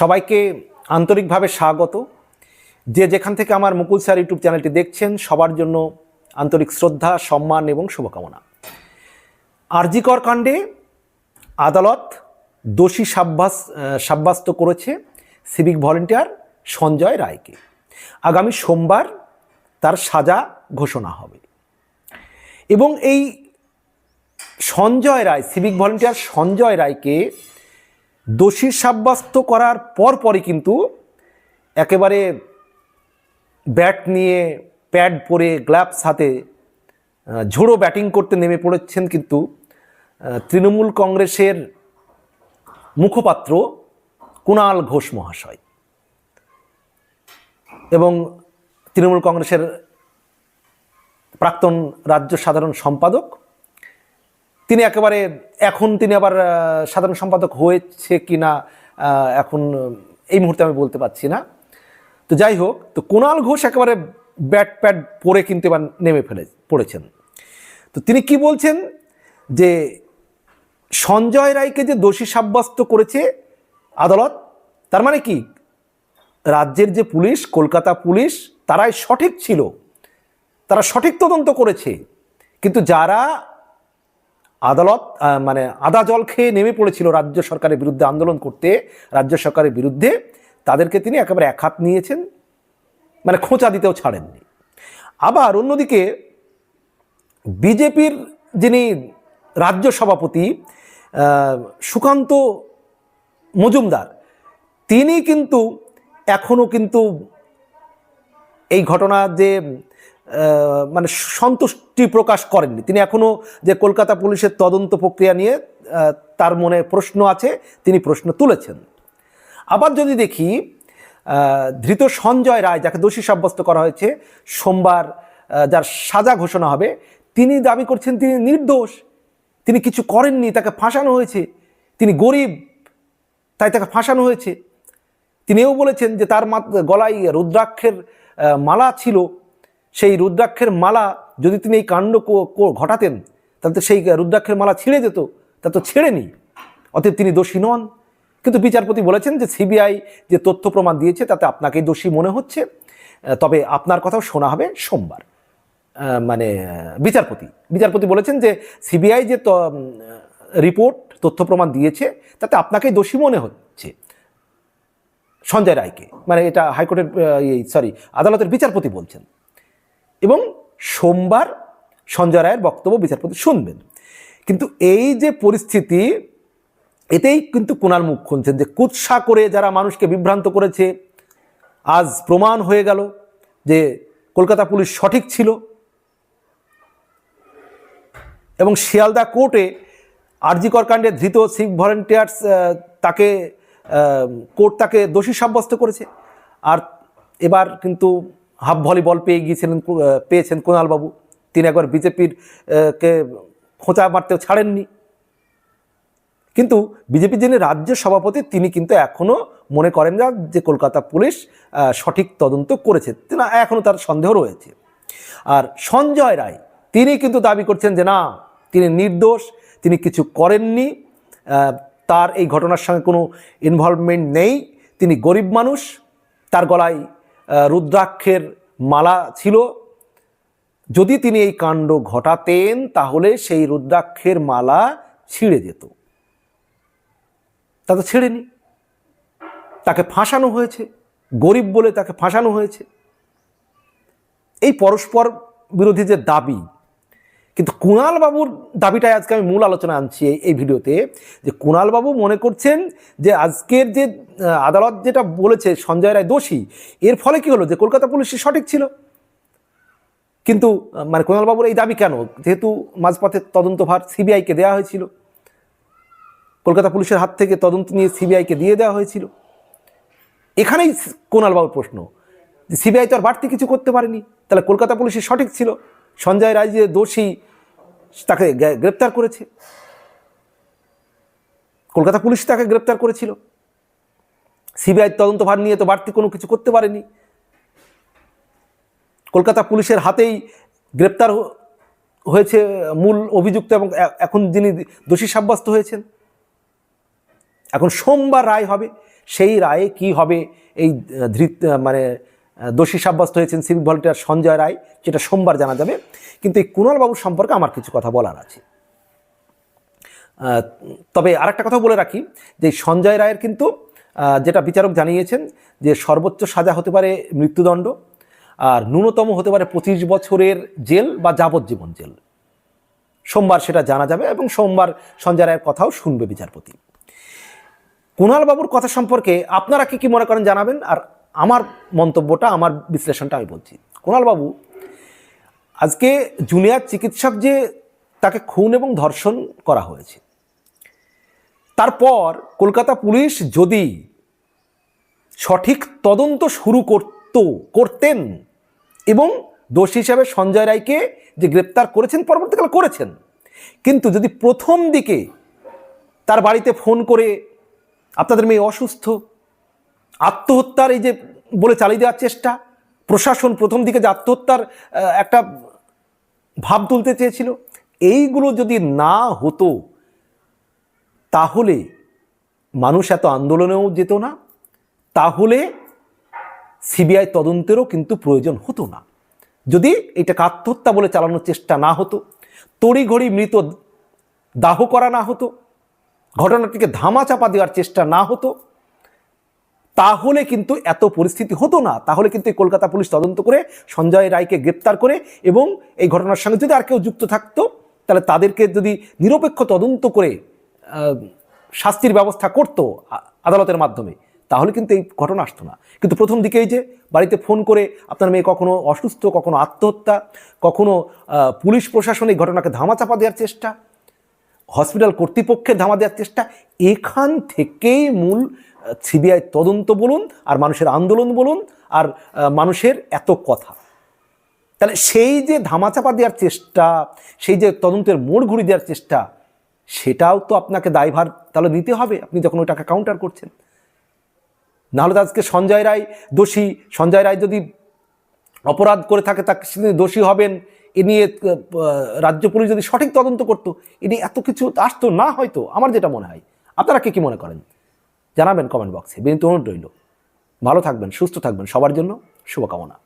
সবাইকে আন্তরিকভাবে স্বাগত। যে যেখান থেকে আমার মুকুল স্যার ইউটিউব চ্যানেলটি দেখছেন, সবার জন্য আন্তরিক শ্রদ্ধা, সম্মান এবং শুভকামনা। আরজিকর কাণ্ডে আদালত দোষী সাব্যাস সাব্যস্ত করেছে সিভিক ভলেন্টিয়ার সঞ্জয় রায়কে। আগামী সোমবার তার সাজা ঘোষণা হবে। এবং এই সঞ্জয় রায়, সিভিক ভলেন্টিয়ার সঞ্জয় রায়কে দোষী সাব্যস্ত করার পর পরই কিন্তু একেবারে ব্যাট নিয়ে প্যাড পরে গ্লাভস হাতে ঝোড়ো ব্যাটিং করতে নেমে পড়েছেন কিন্তু তৃণমূল কংগ্রেসের মুখপাত্র কুণাল ঘোষ মহাশয়। এবং তৃণমূল কংগ্রেসের প্রাক্তন রাজ্য সাধারণ সম্পাদক তিনি একেবারে, এখন তিনি আবার সাধারণ সম্পাদক হয়েছে কি না এখন এই মুহূর্তে আমি বলতে পারছি না। তো যাই হোক, তো কুণাল ঘোষ একেবারে ব্যাট প্যাড পরে কিন্তু এবার নেমে ফেলে, পড়েছেন। তো তিনি কি বলছেন? যে সঞ্জয় রায়কে যে দোষী সাব্যস্ত করেছে আদালত, তার মানে কি? রাজ্যের যে পুলিশ, কলকাতা পুলিশ, তারাই সঠিক ছিল। তারা সঠিক তদন্ত করেছে। কিন্তু যারা আদালত মানে আদা জল খেয়ে নেমে পড়েছিল রাজ্য সরকারের বিরুদ্ধে আন্দোলন করতে। রাজ্য সরকারের বিরুদ্ধে তাদেরকে তিনি একেবারে এক হাত নিয়েছেন মানে খোঁচা দিতেও ছাড়েননি। আবার অন্যদিকে বিজেপির যিনি রাজ্য সভাপতি সুকান্ত মজুমদার, তিনি কিন্তু এখনও কিন্তু এই ঘটনা যে মানে সন্তুষ্টি প্রকাশ করেননি। তিনি এখনও যে কলকাতা পুলিশের তদন্ত প্রক্রিয়া নিয়ে তার মনে প্রশ্ন আছে, তিনি প্রশ্ন তুলেছেন। আবার যদি দেখি ধৃত সঞ্জয় রায়, যাকে দোষী সাব্যস্ত করা হয়েছে, সোমবার যার সাজা ঘোষণা হবে, তিনি দাবি করছেন তিনি নির্দোষ, তিনি কিছু করেননি, তাকে ফাঁসানো হয়েছে, তিনি গরিব, তাই তাকে ফাঁসানো হয়েছে। তিনিও বলেছেন যে তার গলায় রুদ্রাক্ষের মালা ছিল সেই রুদ্রাক্ষের মালা যদি তিনি এই কাণ্ড ঘটাতেন, তাহলে সেই রুদ্রাক্ষের মালা ছিঁড়ে যেত, তা তো ছেড়েনি। অতএব তিনি দোষী নন। কিন্তু বিচারপতি বলেছেন যে সিবিআই যে তথ্য প্রমাণ দিয়েছে, তাতে আপনাকেই দোষী মনে হচ্ছে। তবে আপনার কথাও শোনা হবে সোমবার। মানে বিচারপতি। বিচারপতি বলেছেন যে সিবিআই যে রিপোর্ট, তথ্য প্রমাণ দিয়েছে, তাতে আপনাকেই দোষী মনে হচ্ছে। সঞ্জয় রায়কে। মানে এটা হাইকোর্টের সরি, আদালতের বিচারপতি বলছেন। এবং সোমবার সঞ্জয় রায়ের বক্তব্য বিচারপতি শুনবেন। কিন্তু এই যে পরিস্থিতি, এতেই কিন্তু কুণাল মুখ খুলছেন যে কুৎসা করে যারা মানুষকে বিভ্রান্ত করেছে, আজ প্রমাণ হয়ে গেল যে কলকাতা পুলিশ সঠিক ছিল এবং শিয়ালদা কোর্টে আরজিকর কাণ্ডে ধৃত সিভ ভলেন্টিয়ার্স তাকে কোর্ট তাকে দোষী সাব্যস্ত করেছে। আর এবার কিন্তু হাফ ভলিবল পেয়ে গিয়েছিলেন পেয়েছেন কুণালবাবু তিনি একবার বিজেপির কে খোঁচা মারতেও ছাড়েননি। কিন্তু বিজেপির যিনি রাজ্য সভাপতি, তিনি কিন্তু এখনও মনে করেন না যে কলকাতা পুলিশ সঠিক তদন্ত করেছে। না এখনও তার সন্দেহ রয়েছে। আর সঞ্জয় রায়, তিনি কিন্তু দাবি করছেন যে না, তিনি নির্দোষ, তিনি কিছু করেননি। তার এই ঘটনার সঙ্গে কোনো ইনভলভমেন্ট নেই। তিনি গরিব মানুষ, তার গলায় রুদ্রাক্ষের মালা ছিল। যদি তিনি এই কাণ্ড ঘটাতেন, তাহলে সেই রুদ্রাক্ষের মালা ছিঁড়ে যেত। তা তো ছেড়েনি। তাকে ফাঁসানো হয়েছে। গরিব বলে তাকে ফাঁসানো হয়েছে। এই পরস্পর বিরোধী যে দাবি কিন্তু কুণালবাবুর দাবিটাই আজকে আমি মূল আলোচনা আনছি এই- ভিডিওতে, যে কুণালবাবু মনে করছেন যে আজকের যে আদালত যেটা বলেছে সঞ্জয় রায় দোষী, এর ফলে কি হলো? যে কলকাতা পুলিশ সঠিক ছিল। কিন্তু মানে কুণালবাবুর এই দাবি কেন? যেহেতু মাঝপথে তদন্তভার সিবিআইকে দেওয়া হয়েছিল। কলকাতা পুলিশের হাত থেকে তদন্ত নিয়ে সিবিআইকে দিয়ে দেওয়া হয়েছিল। এখানেই কোনালবাবুর প্রশ্ন, যে সিবিআই তো আর বাড়তি কিছু করতে পারেনি। তাহলে কলকাতা পুলিশের সঠিক ছিল। সঞ্জয় রায় যে দোষী তাকে গ্রেপ্তার করেছে। কলকাতা পুলিশ তাকে গ্রেপ্তার করেছিল। সিবিআই তদন্তভার নিয়ে তো বাড়তি কোনো কিছু করতে পারেনি। কলকাতা পুলিশের হাতেই গ্রেপ্তার হয়েছে মূল অভিযুক্ত এবং এখন যিনি দোষী সাব্যস্ত হয়েছেন। এখন সোমবার রায় হবে। সেই রায়ে কি হবে এই ধৃত মানে দোষী সাব্যস্ত হয়েছেন সিভিক ভলেন্টিয়ার সঞ্জয় রায়, যেটা সোমবার জানা যাবে। কিন্তু এই কুণাল বাবুর সম্পর্কে আমার কিছু কথা বলার আছে। তবে আর একটা কথা বলে রাখি, যে সঞ্জয় রায়ের কিন্তু যেটা বিচারক জানিয়েছেন, যে সর্বোচ্চ সাজা হতে পারে মৃত্যুদণ্ড, আর ন্যূনতম হতে পারে পঁচিশ বছরের জেল বা যাবজ্জীবন জেল। সোমবার সেটা জানা যাবে এবং সোমবার সঞ্জয় রায়ের কথাও শুনবে বিচারপতি। কুণাল বাবুর কথা সম্পর্কে আপনারা কি কি মনে করেন জানাবেন? আর আমার মন্তব্যটা, আমার বিশ্লেষণটা আমি বলছি। কুণাল বাবু আজকে জুনিয়র চিকিৎসক যে তাকে খুন এবং ধর্ষণ করা হয়েছে, তারপর কলকাতা পুলিশ যদি সঠিক তদন্ত শুরু করত, করতেন এবং দোষী হিসাবে সঞ্জয় রায়কে যে গ্রেপ্তার করেছেন, পরবর্তীকালে করেছেন, কিন্তু যদি প্রথম দিকে তার বাড়িতে ফোন করে, আপনাদের মেয়ে অসুস্থ আত্মহত্যার এই যে বলে চালিয়ে দেওয়ার চেষ্টা, প্রশাসন প্রথম দিকে যে আত্মহত্যার একটা ভাব তুলতে চেয়েছিল, এইগুলো যদি না হতো, তাহলে মানুষ এত আন্দোলনেও যেত না, তাহলে সিবিআই তদন্তেরও কিন্তু প্রয়োজন হতো না। যদি এটাকে আত্মহত্যা বলে চালানোর চেষ্টা না হতো, তড়িঘড়ি মৃত দাহ করা না হতো, ঘটনাটিকে ধামাচাপা দেওয়ার চেষ্টা না হতো তাহলে কিন্তু এত পরিস্থিতি হতো না। তাহলে কিন্তু এই কলকাতা পুলিশ তদন্ত করে সঞ্জয় রায়কে গ্রেপ্তার করে এবং এই ঘটনার সঙ্গে যদি আর কেউ যুক্ত থাকতো, তাহলে তাদেরকে যদি নিরপেক্ষ তদন্ত করে শাস্তির ব্যবস্থা করতো আদালতের মাধ্যমে, তাহলে কিন্তু এই ঘটনা আসতো না। কিন্তু প্রথম দিকেই যে বাড়িতে ফোন করে আপনার মেয়ে কখনো অসুস্থ, কখনো আত্মহত্যা, কখনো পুলিশ প্রশাসন এই ঘটনাকে ধামাচাপা দেওয়ার চেষ্টা হসপিটাল কর্তৃপক্ষের ধামা দেওয়ার চেষ্টা, এখান থেকেই মূল সিবিআই তদন্ত বলুন, আর মানুষের আন্দোলন বলুন, আর মানুষের এত কথা। তাহলে সেই যে ধামাচাপা দেওয়ার চেষ্টা, সেই যে তদন্তের মোড় ঘুরি দেওয়ার চেষ্টা, সেটাও তো আপনাকে দায়ভার তাহলে নিতে হবে, আপনি যখন ওটাকে কাউন্টার করছেন। নাহলে তো আজকে সঞ্জয় রায় দোষী, সঞ্জয় রায় যদি অপরাধ করে থাকে, তাকে দোষী হবেন। এ নিয়ে রাজ্য পুলিশ যদি সঠিক তদন্ত করতো, এ নিয়ে এত কিছু আসতো না হয়তো, আমার যেটা মনে হয়। আপনারা কে কী মনে করেন? জানাবেন কমেন্ট বক্সে বিনীত অনুরোধ রইল। ভালো থাকবেন, সুস্থ থাকবেন। সবার জন্য শুভকামনা।